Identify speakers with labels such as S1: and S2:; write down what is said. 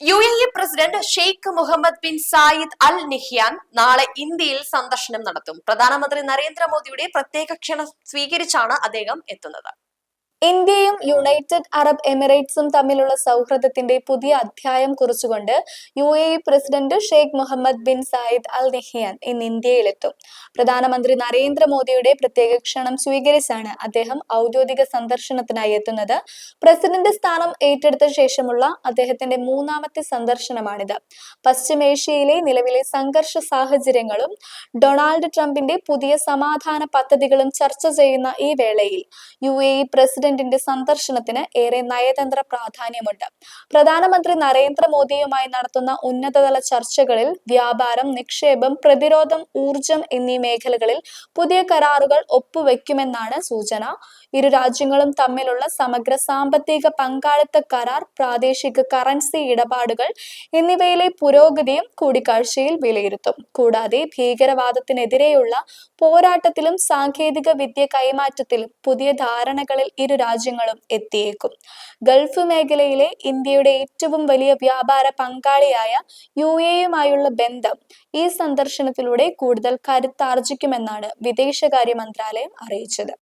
S1: U A E president Sheikh Mohamed bin Zayed Al Nahyan നാളെ ഇന്ത്യയിൽ സന്ദർശനം നടത്തും. പ്രധാനമന്ത്രി നരേന്ദ്രമോദിയുടെ പ്രത്യേക ക്ഷണം സ്വീകരിച്ചാണ് അദ്ദേഹം എത്തുന്നത്.
S2: ഇന്ത്യയും യുണൈറ്റഡ് അറബ് എമിറേറ്റ്സും തമ്മിലുള്ള സൗഹൃദത്തിന്റെ പുതിയ അധ്യായം കുറിച്ചുകൊണ്ട് U A president Sheikh Mohamed bin Zayed Al Nahyan ഇന്ന് ഇന്ത്യയിലെത്തും. പ്രധാനമന്ത്രി നരേന്ദ്രമോദിയുടെ പ്രത്യേക ക്ഷണം സ്വീകരിച്ചാണ് അദ്ദേഹം ഔദ്യോഗിക സന്ദർശനത്തിനായി എത്തുന്നത്. പ്രസിഡന്റ് സ്ഥാനം ഏറ്റെടുത്ത ശേഷമുള്ള അദ്ദേഹത്തിന്റെ മൂന്നാമത്തെ സന്ദർശനമാണിത്. പശ്ചിമേഷ്യയിലെ നിലവിലെ സംഘർഷ സാഹചര്യങ്ങളും ഡൊണാൾഡ് ട്രംപിന്റെ പുതിയ സമാധാന പദ്ധതികളും ചർച്ച ചെയ്യുന്ന ഈ വേളയിൽ യു എ ഇ പ്രസിഡന്റിന്റെ സന്ദർശനത്തിന് ഏറെ നയതന്ത്ര പ്രാധാന്യമുണ്ട്. പ്രധാനമന്ത്രി നരേന്ദ്രമോദിയുമായി നടത്തുന്ന ഉന്നതതല ചർച്ചകളിൽ വ്യാപാരം നിക്ഷേപം പ്രതിരോധം ഊർജം എന്നീ മേഖലകളിൽ പുതിയ കരാറുകൾ ഒപ്പുവെക്കുമെന്നാണ് സൂചന. ഇരു രാജ്യങ്ങളും തമ്മിലുള്ള സമഗ്ര സാമ്പത്തിക പങ്കാളിത്ത കരാർ പ്രാദേശിക കറൻസി ഇടപാടുകൾ എന്നിവയിലെ പുരോഗതിയും കൂടിക്കാഴ്ചയിൽ വിലയിരുത്തും. കൂടാതെ ഭീകരവാദത്തിനെതിരെയുള്ള പോരാട്ടത്തിലും സാങ്കേതിക വിദ്യ കൈമാറ്റത്തിലും പുതിയ ധാരണകളിൽ ഇരു രാജ്യങ്ങളും എത്തിയേക്കും. ഗൾഫ് മേഖലയിലെ ഇന്ത്യയുടെ ഏറ്റവും വലിയ വ്യാപാര പങ്കാളിയായ യു എയുമായുള്ള ബന്ധം ഈ സന്ദർശനത്തിലൂടെ കൂടുതൽ കരുത്താർജിക്കുമെന്നാണ് വിദേശകാര്യ മന്ത്രാലയം അറിയിച്ചത്.